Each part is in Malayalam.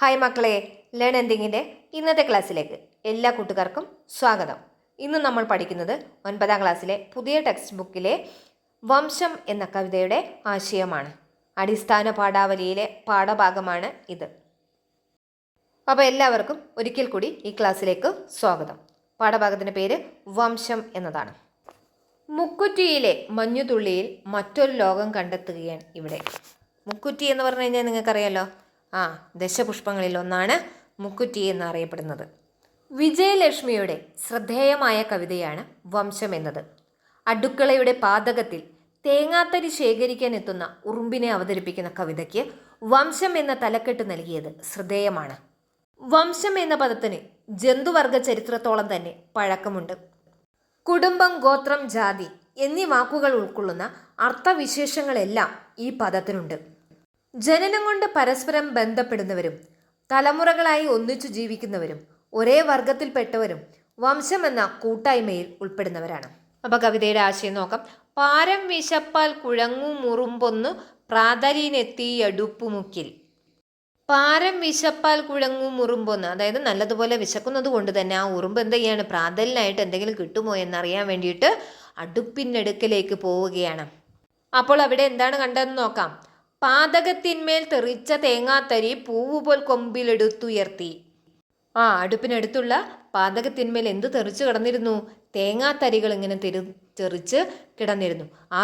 ഹായ് മക്കളെ ലേൺ എൻഡിങ്ങിന്റെ ഇന്നത്തെ ക്ലാസ്സിലേക്ക് എല്ലാ കൂട്ടുകാർക്കും സ്വാഗതം. ഇന്ന് നമ്മൾ പഠിക്കുന്നത് ഒൻപതാം ക്ലാസ്സിലെ പുതിയ ടെക്സ്റ്റ് ബുക്കിലെ വംശം എന്ന കവിതയുടെ ആശയമാണ്. അടിസ്ഥാന പാഠാവലിയിലെ പാഠഭാഗമാണ് ഇത്. അപ്പോൾ എല്ലാവർക്കും ഒരിക്കൽ കൂടി ഈ ക്ലാസ്സിലേക്ക് സ്വാഗതം. പാഠഭാഗത്തിന്റെ പേര് വംശം എന്നതാണ്. മുക്കുറ്റിയിലെ മഞ്ഞുതുള്ളിയിൽ മറ്റൊരു ലോകം കണ്ടെത്തുകയാണ് ഇവിടെ. മുക്കുറ്റി എന്ന് പറഞ്ഞു കഴിഞ്ഞാൽ നിങ്ങൾക്കറിയാലോ ആ ദശപുഷ്പങ്ങളിൽ ഒന്നാണ് മുക്കുറ്റി എന്നറിയപ്പെടുന്നത്. വിജയലക്ഷ്മിയുടെ ശ്രദ്ധേയമായ കവിതയാണ് വംശം എന്നത്. അടുക്കളയുടെ പാതകത്തിൽ തേങ്ങാത്തരി ശേഖരിക്കാൻ എത്തുന്ന ഉറുമ്പിനെ അവതരിപ്പിക്കുന്ന കവിതയ്ക്ക് വംശം എന്ന തലക്കെട്ട് നൽകിയത് ശ്രദ്ധേയമാണ്. വംശം എന്ന പദത്തിന് ജന്തുവർഗ ചരിത്രത്തോളം തന്നെ പഴക്കമുണ്ട്. കുടുംബം ഗോത്രം ജാതി എന്നീ വാക്കുകൾ ഉൾക്കൊള്ളുന്ന അർത്ഥവിശേഷങ്ങളെല്ലാം ഈ പദത്തിനുണ്ട്. ജനനം കൊണ്ട് പരസ്പരം ബന്ധപ്പെടുന്നവരും തലമുറകളായി ഒന്നിച്ചു ജീവിക്കുന്നവരും ഒരേ വർഗത്തിൽപ്പെട്ടവരും എന്ന കൂട്ടായ്മയിൽ ഉൾപ്പെടുന്നവരാണ്. അപ്പോൾ കവിതയുടെ ആശയം നോക്കാം. പാരം വിശപ്പാൽ കുഴങ്ങു മുറുമ്പൊന്നു പ്രാതരീനെത്തി അടുപ്പുമുക്കിൽ. പാരം വിശപ്പാൽ കുഴങ്ങു മുറുമ്പൊന്ന് അതായത് നല്ലതുപോലെ വിശക്കുന്നത് കൊണ്ട് തന്നെ ആ ഉറുമ്പ് എന്ത് ചെയ്യാണ്? പ്രാതലിനായിട്ട് എന്തെങ്കിലും കിട്ടുമോ എന്നറിയാൻ വേണ്ടിയിട്ട് അടുപ്പിനടുക്കലേക്ക് പോവുകയാണ്. അപ്പോൾ അവിടെ എന്താണ് കണ്ടതെന്ന് നോക്കാം. പാതകത്തിന്മേൽ തെറിച്ച തേങ്ങാത്തരി പൂവുപോൽ കൊമ്പിലെടുത്തുയർത്തി. ആ അടുപ്പിനടുത്തുള്ള പാതകത്തിന്മേൽ എന്ത് തെറിച്ചു കിടന്നിരുന്നു? തേങ്ങാത്തരികൾ ഇങ്ങനെ തെരു തെറിച്ച് കിടന്നിരുന്നു. ആ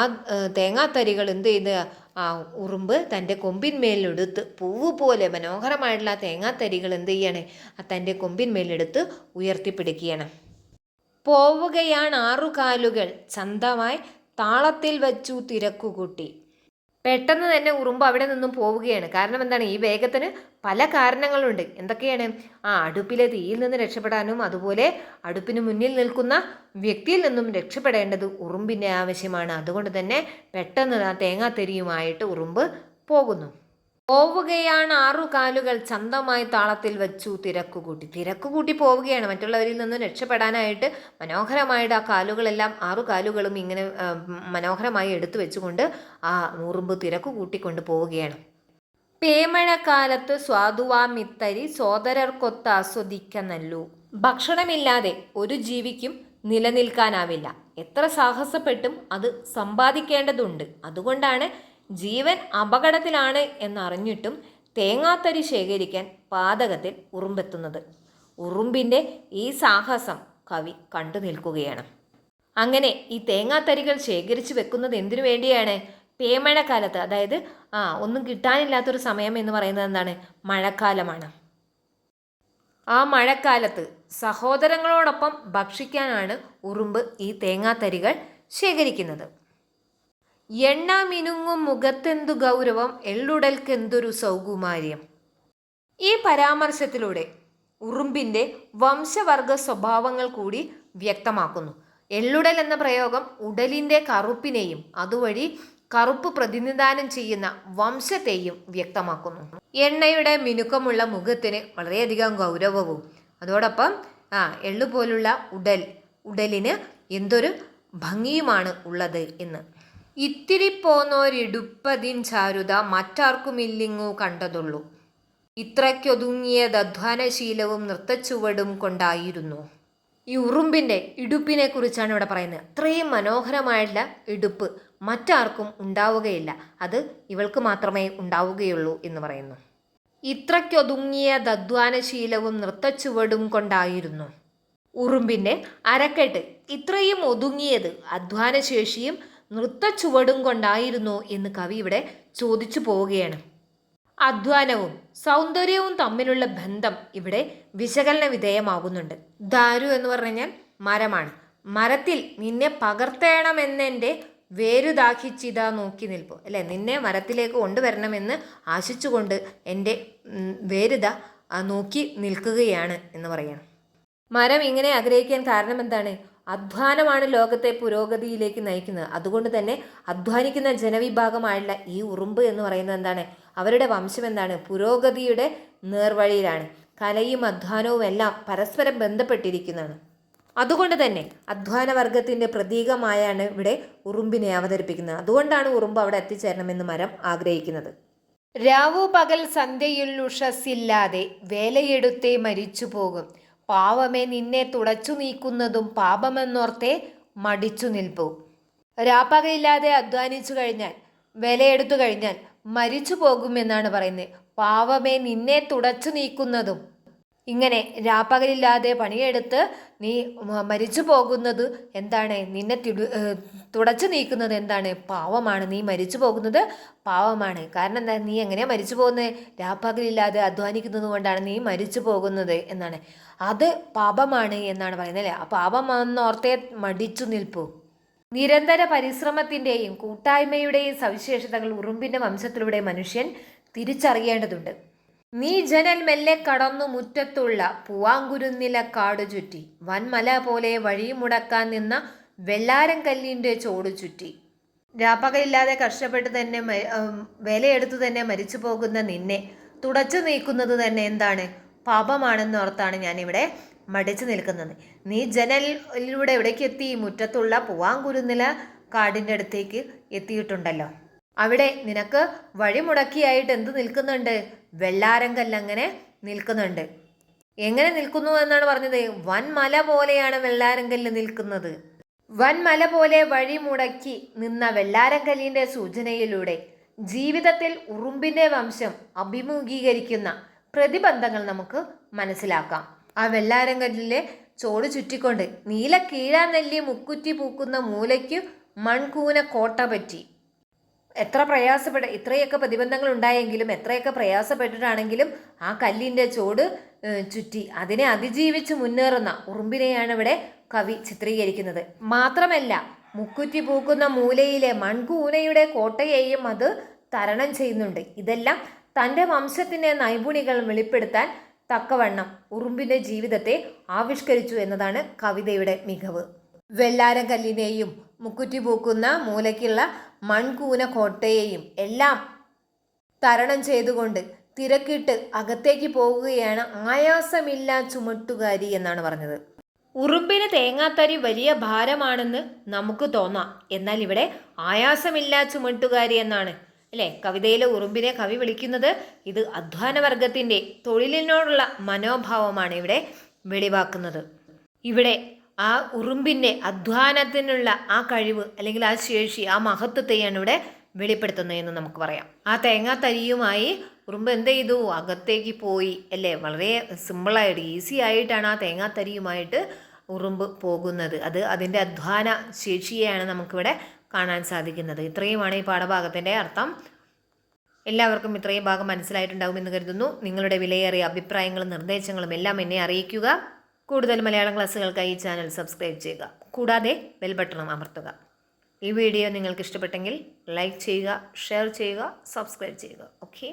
തേങ്ങാത്തരികൾ എന്ത് ചെയ്ത്? ആ ഉറുമ്പ് തന്റെ കൊമ്പിന്മേലെടുത്ത് പൂവ് പോലെ മനോഹരമായിട്ടുള്ള ആ തേങ്ങാത്തരികൾ എന്ത് ചെയ്യണേ? ആ തന്റെ കൊമ്പിന്മേലെടുത്ത് ഉയർത്തിപ്പിടിക്കുകയാണ്. പോവുകയാണ് ആറുകാലുകൾ ചന്തമായി താളത്തിൽ വച്ചു തിരക്കുകൂട്ടി. പെട്ടെന്ന് തന്നെ ഉറുമ്പ് അവിടെ നിന്നും പോവുകയാണ്. കാരണം എന്താണ്? ഈ വേഗത്തിന് പല കാരണങ്ങളുണ്ട്. എന്തൊക്കെയാണ്? ആ അടുപ്പിലെ തീയിൽ നിന്ന് രക്ഷപ്പെടാനും അതുപോലെ അടുപ്പിന് മുന്നിൽ നിൽക്കുന്ന വ്യക്തിയിൽ നിന്നും രക്ഷപ്പെടേണ്ടത് ഉറുമ്പിന്റെ ആവശ്യമാണ്. അതുകൊണ്ട് തന്നെ പെട്ടെന്ന് ആ തേങ്ങാത്തെരിയുമായിട്ട് ഉറുമ്പ് പോകുന്നു. പോവുകയാണ് ആറു കാലുകൾ ചന്തമായി താളത്തിൽ വെച്ചു തിരക്കുകൂട്ടി. തിരക്കുകൂട്ടി പോവുകയാണ്. മറ്റുള്ളവരിൽ നിന്നും രക്ഷപ്പെടാനായിട്ട് മനോഹരമായിട്ട് ആ കാലുകളെല്ലാം ആറു കാലുകളും ഇങ്ങനെ മനോഹരമായി എടുത്തു വെച്ചുകൊണ്ട് ആ നൂറുമ്പ് തിരക്കുകൂട്ടിക്കൊണ്ട് പോവുകയാണ്. പേമഴക്കാലത്ത് സ്വാദുവാമിത്തരി സോദരർക്കൊത്ത് ആസ്വദിക്ക നല്ലു ഭക്ഷണമില്ലാതെ ഒരു ജീവിക്കും നിലനിൽക്കാനാവില്ല. എത്ര സാഹസപ്പെട്ടും അത് സമ്പാദിക്കേണ്ടതുണ്ട്. അതുകൊണ്ടാണ് ജീവൻ അപകടത്തിലാണ് എന്നറിഞ്ഞിട്ടും തേങ്ങാത്തരി ശേഖരിക്കാൻ പാതകത്തിൽ ഉറുമ്പെത്തുന്നത്. ഉറുമ്പിന്റെ ഈ സാഹസം കവി കണ്ടു നിൽക്കുകയാണ്. അങ്ങനെ ഈ തേങ്ങാത്തരികൾ ശേഖരിച്ചു വെക്കുന്നത് എന്തിനു വേണ്ടിയാണ്? പേമഴക്കാലത്ത് അതായത് ആ ഒന്നും കിട്ടാനില്ലാത്തൊരു സമയം എന്ന് പറയുന്നത് എന്താണ്? മഴക്കാലമാണ്. ആ മഴക്കാലത്ത് സഹോദരങ്ങളോടൊപ്പം ഭക്ഷിക്കാനാണ് ഉറുമ്പ് ഈ തേങ്ങാത്തരികൾ ശേഖരിക്കുന്നത്. എണ്ണ മിനുങ്ങും മുഖത്തെന്തു ഗൗരവം എള്ളുടൽക്കെന്തൊരു സൗകുമാര്യം. ഈ പരാമർശത്തിലൂടെ ഉറുമ്പിന്റെ വംശവർഗ സ്വഭാവങ്ങൾ കൂടി വ്യക്തമാക്കുന്നു. എള്ളുടൽ എന്ന പ്രയോഗം ഉടലിന്റെ കറുപ്പിനെയും അതുവഴി കറുപ്പ് പ്രതിനിധാനം ചെയ്യുന്ന വംശത്തെയും വ്യക്തമാക്കുന്നു. എണ്ണയുടെ മിനുക്കമുള്ള മുഖത്തിന് വളരെയധികം ഗൗരവവും. അതോടൊപ്പം ആ എള്ളു പോലുള്ള ഉടൽ ഉടലിന് എന്തൊരു ഭംഗിയുമാണ് ഉള്ളത് എന്ന്. ഇത്തിരി പോന്നോരിടുപ്പതിൻ ചാരുത മറ്റാർക്കുമില്ലിങ്ങു കണ്ടതുള്ളൂ. ഇത്രയ്ക്കൊതുങ്ങിയത് അധ്വാനശീലവും നൃത്തച്ചുവടും കൊണ്ടായിരുന്നു. ഈ ഉറുമ്പിന്റെ ഇടുപ്പിനെ കുറിച്ചാണ് ഇവിടെ പറയുന്നത്. അത്രയും മനോഹരമായിട്ടുള്ള ഇടുപ്പ് മറ്റാർക്കും ഉണ്ടാവുകയില്ല. അത് ഇവൾക്ക് മാത്രമേ ഉണ്ടാവുകയുള്ളൂ എന്ന് പറയുന്നു. ഇത്രയ്ക്കൊതുങ്ങിയ ദധ്വാനശീലവും നൃത്തച്ചുവടും കൊണ്ടായിരുന്നു. ഉറുമ്പിന്റെ അരക്കെട്ട് ഇത്രയും ഒതുങ്ങിയത് അധ്വാനശേഷിയും നൃത്തച്ചുവടും കൊണ്ടായിരുന്നു എന്ന് കവി ഇവിടെ ചോദിച്ചു പോവുകയാണ്. അധ്വാനവും സൗന്ദര്യവും തമ്മിലുള്ള ബന്ധം ഇവിടെ വിശകലന വിധേയമാകുന്നുണ്ട്. ദാരു എന്ന് പറഞ്ഞു കഴിഞ്ഞാൽ മരമാണ്. മരത്തിൽ നിന്നെ പകർത്തേണമെന്നെന്റെ വേരു ദാഹിച്ചിതാ നോക്കി നിൽപ്പു. അല്ലെ? നിന്നെ മരത്തിലേക്ക് കൊണ്ടുവരണമെന്ന് ആശിച്ചുകൊണ്ട് എന്റെ വേരുത നോക്കി നിൽക്കുകയാണ് എന്ന് പറയണം. മരം ഇങ്ങനെ ആഗ്രഹിക്കാൻ കാരണം എന്താണ്? അധ്വാനമാണ് ലോകത്തെ പുരോഗതിയിലേക്ക് നയിക്കുന്നത്. അതുകൊണ്ട് തന്നെ അധ്വാനിക്കുന്ന ജനവിഭാഗമായുള്ള ഈ ഉറുമ്പ് എന്ന് പറയുന്നത് എന്താണ്? അവരുടെ വംശം എന്താണ്? പുരോഗതിയുടെ നേർവഴിയിലാണ്. കലയും അധ്വാനവും എല്ലാം പരസ്പരം ബന്ധപ്പെട്ടിരിക്കുന്നതാണ്. അതുകൊണ്ട് തന്നെ അധ്വാന വർഗത്തിന്റെ പ്രതീകമായാണ് ഇവിടെ ഉറുമ്പിനെ അവതരിപ്പിക്കുന്നത്. അതുകൊണ്ടാണ് ഉറുമ്പ് അവിടെ എത്തിച്ചേരണമെന്ന് മരം ആഗ്രഹിക്കുന്നത്. രാവു പകൽ സന്ധ്യയിൽ ഉഷസ്സില്ലാതെ വേലയെടുത്തേ മരിച്ചു പോകും പാവമേ നിന്നെ തുടച്ചു നീക്കുന്നതും പാപമെന്നോർത്തെ മടിച്ചു നിൽപ്പു. രാപ്പകയില്ലാതെ അധ്വാനിച്ചു കഴിഞ്ഞാൽ വിലയെടുത്തു കഴിഞ്ഞാൽ മരിച്ചു പോകുമെന്നാണ് പറയുന്നത്. പാവമേ നിന്നെ തുടച്ചു നീക്കുന്നതും ഇങ്ങനെ രാപ്പകലില്ലാതെ പണിയെടുത്ത് നീ മരിച്ചു പോകുന്നത് എന്താണ്? നിന്നെ തിടു തുടച്ചു നീക്കുന്നത് എന്താണ്? പാവമാണ്. നീ മരിച്ചു പോകുന്നത് പാവമാണ്. കാരണം എന്താ? നീ എങ്ങനെയാ മരിച്ചു പോകുന്നത് രാപ്പകലില്ലാതെ അധ്വാനിക്കുന്നത് കൊണ്ടാണ് നീ മരിച്ചു പോകുന്നത് എന്നാണ്. അത് പാപമാണ് എന്നാണ് പറയുന്നത് അല്ലേ? ആ പാപമെന്നോർത്തേ മടിച്ചു നിൽപ്പൂ. നിരന്തര പരിശ്രമത്തിന്റെയും കൂട്ടായ്മയുടെയും സവിശേഷതകൾ ഉറുമ്പിന്റെ വംശത്തിലൂടെ മനുഷ്യൻ തിരിച്ചറിയേണ്ടതുണ്ട്. നീ ജനൽ മെല്ലെ കടന്നു മുറ്റത്തുള്ള പൂവാങ്കുരുന്നില കാടു ചുറ്റി. വൻമല പോലെ വഴിമുടക്കാൻ നിന്ന വെള്ളാരം കല്ലിന്റെ ചോടു ചുറ്റി. രാപ്പകലില്ലാതെ കഷ്ടപ്പെട്ട് തന്നെ വിലയെടുത്തു തന്നെ മരിച്ചു പോകുന്ന നിന്നെ. തുടച്ചു നീക്കുന്നത് തന്നെ എന്താണ്? പാപമാണെന്ന് ഓർത്താണ് ഞാനിവിടെ മടിച്ചു നിൽക്കുന്നത്. നീ ജനലിലൂടെ എവിടേക്ക് എത്തി മുറ്റത്തുള്ള പൂവാങ്കുരുന്നില കാടിന്റെ അടുത്തേക്ക് എത്തിയിട്ടുണ്ടല്ലോ. അവിടെ നിനക്ക് വഴിമുടക്കിയായിട്ട് എന്ത് നിൽക്കുന്നുണ്ട്? വെള്ളാരങ്കല്ലങ്ങനെ നിൽക്കുന്നുണ്ട്. എങ്ങനെ നിൽക്കുന്നു എന്നാണ് പറഞ്ഞത്? വൻമല പോലെയാണ് വെള്ളാരങ്കല്ല് നിൽക്കുന്നത്. വൻമല പോലെ വഴി മുടക്കി നിന്ന വെള്ളാരങ്കലിന്റെ സൂചനയിലൂടെ ജീവിതത്തിൽ ഉറുമ്പിന്റെ വംശം അഭിമുഖീകരിക്കുന്ന പ്രതിബന്ധങ്ങൾ നമുക്ക് മനസ്സിലാക്കാം. ആ വെള്ളാരങ്കല്ലിലെ ചോട് ചുറ്റിക്കൊണ്ട് നീല കീഴാനെല്ലി മുക്കുറ്റി പൂക്കുന്ന മൂലയ്ക്കു മൺകൂന കോട്ട പറ്റി. എത്ര പ്രയാസപ്പെട്ട ഇത്രയൊക്കെ പ്രതിബന്ധങ്ങൾ ഉണ്ടായെങ്കിലും എത്രയൊക്കെ പ്രയാസപ്പെട്ടിട്ടാണെങ്കിലും ആ കല്ലിന്റെ ചോട് ചുറ്റി. അതിനെ അതിജീവിച്ച് മുന്നേറുന്ന ഉറുമ്പിനെയാണ് ഇവിടെ കവി ചിത്രീകരിക്കുന്നത്. മാത്രമല്ല മുക്കുറ്റി പൂക്കുന്ന മൂലയിലെ മൺകൂനയുടെ കോട്ടയെയും അത് തരണം ചെയ്യുന്നുണ്ട്. ഇതെല്ലാം തന്റെ വംശത്തിന്റെ നൈപുണികൾ വെളിപ്പെടുത്താൻ തക്കവണ്ണം ഉറുമ്പിന്റെ ജീവിതത്തെ ആവിഷ്കരിച്ചു എന്നതാണ് കവിതയുടെ മികവ്. വെള്ളാരം കല്ലിനെയും മുക്കുറ്റി പൂക്കുന്ന മൂലയ്ക്കുള്ള മൺകൂന കോട്ടയെയും എല്ലാം തരണം ചെയ്തുകൊണ്ട് തിരക്കിട്ട് അകത്തേക്ക് പോവുകയാണ് ആയാസമില്ല ചുമട്ടുകാരി എന്നാണ് പറഞ്ഞത്. ഉറുമ്പിന് തേങ്ങാത്തരി വലിയ ഭാരമാണെന്ന് നമുക്ക് തോന്നാം. എന്നാൽ ഇവിടെ ആയാസമില്ല ചുമട്ടുകാരി എന്നാണ്. അല്ലേ? കവിതയിലെ ഉറുമ്പിനെ കവി വിളിക്കുന്നത് ഇത് അധ്വാനവർഗത്തിന്റെ തൊഴിലിനോടുള്ള മനോഭാവമാണ് ഇവിടെ വെളിവാക്കുന്നത്. ഇവിടെ ആ ഉറുമ്പിന്റെ അധ്വാനത്തിനുള്ള ആ കഴിവ് അല്ലെങ്കിൽ ആ ശേഷി ആ മഹത്വത്തെയാണ് ഇവിടെ വെളിപ്പെടുത്തുന്നത് എന്ന് നമുക്ക് പറയാം. ആ തേങ്ങാ തരിയുമായി ഉറുമ്പ് എന്ത് ചെയ്തു? അകത്തേക്ക് പോയി. അല്ലേ? വളരെ സിമ്പിളായിട്ട് ഈസി ആയിട്ടാണ് ആ തേങ്ങാ തരിയുമായിട്ട് ഉറുമ്പ് പോകുന്നത്. അത് അതിന്റെ അധ്വാന ശേഷിയെയാണ് നമുക്കിവിടെ കാണാൻ സാധിക്കുന്നത്. ഇത്രയുമാണ് ഈ പാഠഭാഗത്തിന്റെ അർത്ഥം. എല്ലാവർക്കും ഇത്രയും ഭാഗം മനസ്സിലായിട്ടുണ്ടാകുമെന്ന് കരുതുന്നു. നിങ്ങളുടെ വിലയേറിയ അഭിപ്രായങ്ങളും നിർദ്ദേശങ്ങളും എല്ലാം എന്നെ അറിയിക്കുക. കൂടുതൽ മലയാളം ക്ലാസ്സുകൾക്കായി ഈ ചാനൽ സബ്സ്ക്രൈബ് ചെയ്യുക. കൂടാതെ ബെൽ ബട്ടണും അമർത്തുക. ഈ വീഡിയോ നിങ്ങൾക്ക് ഇഷ്ടപ്പെട്ടെങ്കിൽ ലൈക്ക് ചെയ്യുക ഷെയർ ചെയ്യുക സബ്സ്ക്രൈബ് ചെയ്യുക. ഓക്കെ